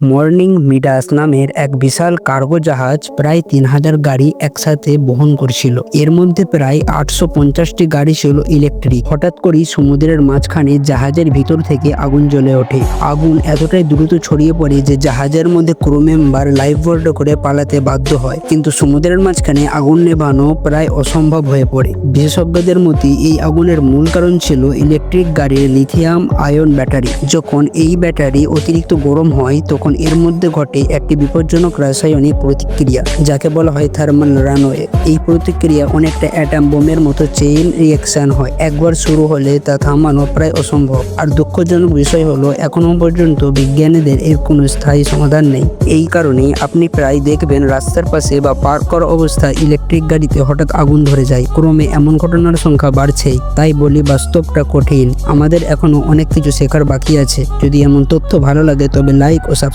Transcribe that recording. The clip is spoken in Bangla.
মর্নিং মিডাস নামের এক বিশাল কার্গো জাহাজ প্রায় তিন হাজার গাড়ি একসাথে বহন করছিল। এর মধ্যে প্রায় আটশো পঞ্চাশটি গাড়ি ছিল ইলেকট্রিক। হঠাৎ করেই সমুদ্রের মাঝখানে জাহাজের ভিতর থেকে আগুন জ্বলে ওঠে। আগুন এতটাই দ্রুত ছড়িয়ে পড়ে যে জাহাজের মধ্যে ক্রু মেম্বার লাইফ বোর্ড করে পালাতে বাধ্য হয়। কিন্তু সমুদ্রের মাঝখানে আগুন নেভানো প্রায় অসম্ভব হয়ে পড়ে। বিশেষজ্ঞদের মতে, এই আগুনের মূল কারণ ছিল ইলেকট্রিক গাড়ির লিথিয়াম আয়ন ব্যাটারি। যখন এই ব্যাটারি অতিরিক্ত গরম হয়, তখন এর মধ্যে ঘটে একটি বিপজ্জনক রাসায়নিক প্রতিক্রিয়া, যাকে বলা হয় থার্মাল রানওয়ে। এই প্রতিক্রিয়া অনেকটা অ্যাটাম বোমের মতো চেইন রিয়াকশন হয়। একবার শুরু হলে তা থামানো প্রায় অসম্ভব। আর দুঃখজনক বিষয় হলো এখনও পর্যন্ত বিজ্ঞানীদের এর কোনো স্থায়ী সমাধান নেই। এই কারণে আপনি প্রায় দেখবেন রাস্তার পাশে বা পার্ক করা অবস্থায় ইলেকট্রিক গাড়িতে হঠাৎ আগুন ধরে যায়। ক্রমে এমন ঘটনার সংখ্যা বাড়ছেই। তাই বলি, বাস্তবটা কঠিন। আমাদের এখনও অনেক কিছু শেখার বাকি আছে। যদি এমন তথ্য ভালো লাগে, তবে লাইক ও